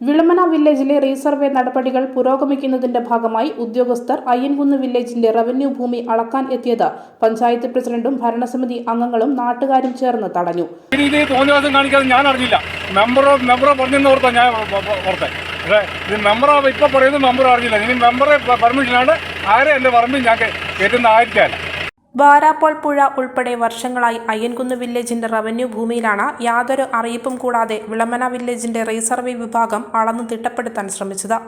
വിളമന വില്ലേജിലെ റീസർവേ നടപടികൾ പുരോഗമിക്കുന്നതിന്റെ ഭാഗമായി ഉദ്യോഗസ്ഥർ അയ്യൻകുന്ന് വില്ലേജിന്റെ റവന്യൂ ഭൂമി അളക്കാൻ എത്തിയത് പഞ്ചായത്ത് പ്രസിഡന്റും ഭരണസമിതി അംഗങ്ങളും നാട്ടുകാരും ചേർന്ന് തടഞ്ഞു. കാണിക്കാതെ ഞാൻ അറിഞ്ഞില്ല. മെമ്പറോ മെമ്പറോ പറഞ്ഞെന്ന് ഞാൻ ഓർത്തെ. ഇത് മെമ്പറോ ഇപ്പം പറയുന്നത് മെമ്പർ അറിഞ്ഞില്ല. ഇനി മെമ്പറെ പെർമിഷനാണ് ആരെ എന്റെ പറമ്പിൽ ഞാൻ കയറ്റുന്ന ആയിരിക്കാല്ല വാരാപ്പോൾ പുഴ ഉൾപ്പെടെ വർഷങ്ങളായി അയ്യൻകുന്ന് വില്ലേജിന്റെ റവന്യൂ ഭൂമിയിലാണ് യാതൊരു അറിയിപ്പും കൂടാതെ വിളമന വില്ലേജിന്റെ റീസർവേ വിഭാഗം അളന്നു തിട്ടപ്പെടുത്താൻ ശ്രമിച്ചത്.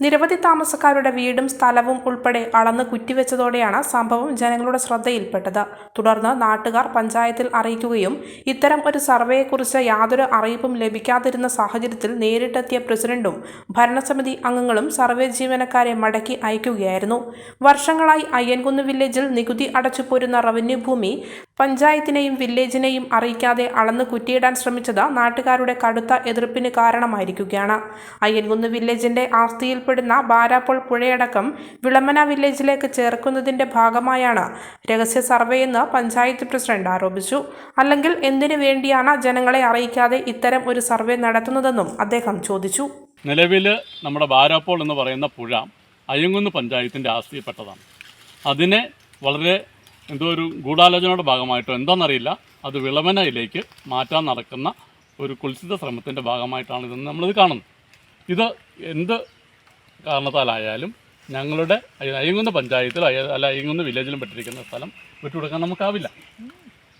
നിരവധി താമസക്കാരുടെ വീടും സ്ഥലവും ഉൾപ്പെടെ അളന്ന് കുറ്റിവെച്ചതോടെയാണ് സംഭവം ജനങ്ങളുടെ ശ്രദ്ധയിൽപ്പെട്ടത്. തുടർന്ന് നാട്ടുകാർ പഞ്ചായത്തിൽ അറിയിക്കുകയും ഇത്തരം ഒരു സർവേയെക്കുറിച്ച് യാതൊരു അറിയിപ്പും ലഭിക്കാതിരുന്ന സാഹചര്യത്തിൽ നേരിട്ടെത്തിയ പ്രസിഡന്റും ഭരണസമിതി അംഗങ്ങളും സർവേ ജീവനക്കാരെ മടക്കി അയക്കുകയായിരുന്നു. വർഷങ്ങളായി അയ്യൻകുന്ന് വില്ലേജിൽ നികുതി അടച്ചു പോരുന്ന റവന്യൂ ഭൂമി പഞ്ചായത്തിനെയും വില്ലേജിനെയും അറിയിക്കാതെ അളന്ന് കുറ്റിയിടാൻ ശ്രമിച്ചത് നാട്ടുകാരുടെ കടുത്ത എതിർപ്പിന് കാരണമായിരിക്കുകയാണ്. അയ്യൻകുന്ന് വില്ലേജിന്റെ ആസ്തിയിൽപ്പെടുന്ന ബാരാപ്പോൾ പുഴയടക്കം വിളമന വില്ലേജിലേക്ക് ചേർക്കുന്നതിന്റെ ഭാഗമായാണ് രഹസ്യ സർവേയെന്ന് പഞ്ചായത്ത് പ്രസിഡന്റ് ആരോപിച്ചു. അല്ലെങ്കിൽ എന്തിനു വേണ്ടിയാണ് ജനങ്ങളെ അറിയിക്കാതെ ഇത്തരം ഒരു സർവേ നടത്തുന്നതെന്നും അദ്ദേഹം ചോദിച്ചു. നിലവിൽ നമ്മുടെ ബാരാപ്പോൾ എന്ന് പറയുന്ന പുഴ അയ്യങ്കുന്ന് പഞ്ചായത്തിന്റെ ആസ്തിയിൽപ്പെട്ടതാണ്. അതിനെ വളരെ എന്തോ ഒരു ഗൂഢാലോചനയുടെ ഭാഗമായിട്ടോ എന്താണെന്നറിയില്ല. അത് വിളമനയിലേക്ക് മാറ്റാൻ നടക്കുന്ന ഒരു കുൽസിത ശ്രമത്തിന്റെ ഭാഗമായിട്ടാണ് ഇതെന്ന് നമ്മളിത് കാണുന്നത്. ഇത് എന്ത് കാരണത്താലായാലും ഞങ്ങളുടെ അയ്യ- അയ്യങ്കുന്ന് പഞ്ചായത്തിൽ അയ്യ- അല്ല അയ്യങ്കുന്ന് വില്ലേജിലും പെട്ടിരിക്കുന്ന സ്ഥലം വിട്ടുകൊടുക്കാൻ നമുക്കാവില്ല.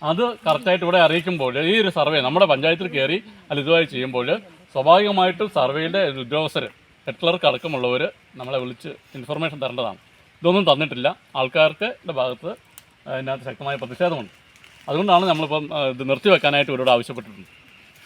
അത് കറക്റ്റായിട്ട് ഇവിടെ അറിയിക്കുമ്പോൾ ഈ ഒരു സർവേ നമ്മുടെ പഞ്ചായത്തിൽ കയറി അല്ല ഇതുമായി ചെയ്യുമ്പോൾ സ്വാഭാവികമായിട്ടും സർവേയുടെ ഉദ്യോഗസ്ഥർ ഹെഡ് ക്ലർക്ക് അടക്കമുള്ളവർ നമ്മളെ വിളിച്ച് ഇൻഫർമേഷൻ തരേണ്ടതാണ്. ഇതൊന്നും തന്നിട്ടില്ല. ആൾക്കാർക്ക് ഭാഗത്ത് അതിനകത്ത് ശക്തമായ പ്രതിഷേധമുണ്ട്. അതുകൊണ്ടാണ് നമ്മളിപ്പം ഇത് നിർത്തിവെക്കാനായിട്ട് ഇവരോട് ആവശ്യപ്പെട്ടിട്ടുണ്ട്.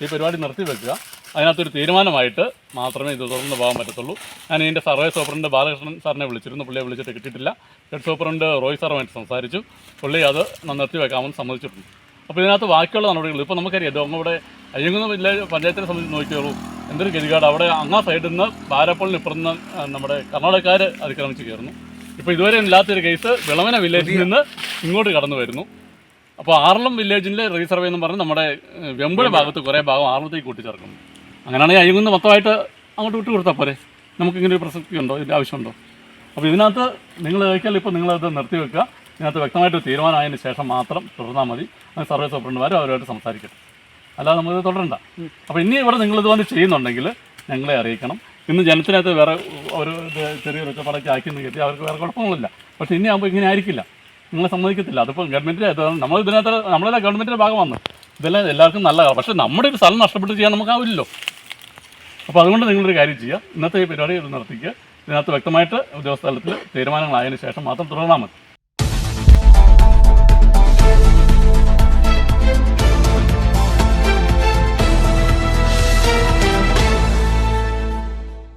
ഈ പരിപാടി നിർത്തിവെക്കുക. അതിനകത്തൊരു തീരുമാനമായിട്ട് മാത്രമേ ഇത് തുടർന്ന് പോകാൻ പറ്റത്തുള്ളൂ. ഞാൻ ഇതിന്റെ സർവേ സൂപ്രണ്ട് ബാലകൃഷ്ണൻ സാറിനെ വിളിച്ചിരുന്നു. പുള്ളിയെ വിളിച്ചിട്ട് കിട്ടിയിട്ടില്ല. ഹെഡ് സൂപ്രണ്ട് റോയ് സാറുമായിട്ട് സംസാരിച്ചു. പുള്ളി അത് നിർത്തി വെക്കാമെന്ന് സമ്മതിച്ചിട്ടുണ്ട്. അപ്പോൾ ഇതിനകത്ത് ബാക്കിയുള്ള നടപടികൾ ഇപ്പോൾ നമുക്കറിയാം ഇത് ഇവിടെ അയ്യങ്കുന്ന് വില്ലേജ് പഞ്ചായത്തിനെ സംബന്ധിച്ച് നോക്കിയോളൂ. എന്തൊരു ഗതികാട്. അവിടെ അങ്ങാ സൈഡിൽ നിന്ന് പാരപ്പള്ളിന് ഇപ്പുറത്ത് നിന്ന് നമ്മുടെ കർണാടകക്കാർ അതിക്രമിച്ച് കയറുന്നു. ഇപ്പോൾ ഇതുവരെ ഇല്ലാത്തൊരു കേസ് വിളവന വില്ലേജിൽ നിന്ന് ഇങ്ങോട്ട് കടന്നു വരുന്നു. അപ്പോൾ ആറളം വില്ലേജിന്റെ റീസർവേ എന്ന് പറഞ്ഞ് നമ്മുടെ വെമ്പുഴ ഭാഗത്ത് കുറേ ഭാഗം ആറളത്തേക്ക് കൂട്ടിച്ചേർക്കുന്നു. അങ്ങനെയാണെങ്കിൽ അയ്യങ്കുന്ന് മൊത്തമായിട്ട് അങ്ങോട്ട് വിട്ടു കൊടുത്താൽ പോരെ. നമുക്കിങ്ങനെ ഒരു പ്രസക്തി ഉണ്ടോ? ഇതിന്റെ ആവശ്യമുണ്ടോ? അപ്പോൾ ഇതിനകത്ത് നിങ്ങൾ ചോദിച്ചാൽ ഇപ്പോൾ നിങ്ങളത് നിർത്തി വെക്കുക. ഇതിനകത്ത് വ്യക്തമായിട്ട് തീരുമാനമായതിന് ശേഷം മാത്രം തുടർന്നാൽ മതി. അത് സർവേ സൂപ്രണ്ടുമാരും അവരുമായിട്ട് സംസാരിക്കട്ടെ. അല്ലാതെ നമുക്ക് തുടരണ്ട. അപ്പോൾ ഇനി ഇവിടെ നിങ്ങൾ വന്ന് ചെയ്യുന്നുണ്ടെങ്കിൽ ഞങ്ങളെ അറിയിക്കണം. ഇന്ന് ജനത്തിനകത്ത് വേറെ ഒരു ചെറിയൊരു ഒറ്റപ്പാടൊക്കെ ആക്കി കയറ്റി അവർക്ക് വേറെ കുഴപ്പമൊന്നുമില്ല പക്ഷേ ഇനി ആകുമ്പോൾ ഇങ്ങനെ ആയിരിക്കില്ല. നിങ്ങളെ സമ്മതിക്കത്തില്ല. അതിപ്പോൾ ഗവൺമെന്റിന്റെ നമ്മൾ ഇതിനകത്ത് നമ്മളെല്ലാം ഗവൺമെന്റിന്റെ ഭാഗമാണ്. ഇതെല്ലാം എല്ലാവർക്കും നല്ലതാണ്. പക്ഷേ നമ്മുടെ ഒരു സ്ഥലം നഷ്ടപ്പെട്ട് ചെയ്യാൻ നമുക്കാവില്ലല്ലോ അപ്പോൾ അതുകൊണ്ട് നിങ്ങളൊരു കാര്യം ചെയ്യുക ഇന്നത്തെ ഈ പരിപാടി നടത്തിക്കുക. ഇതിനകത്ത് വ്യക്തമായിട്ട് ഉദ്യോഗസ്ഥലത്തിൽ തീരുമാനങ്ങളായതിനു ശേഷം മാത്രം തുടർന്നാൽ മതി.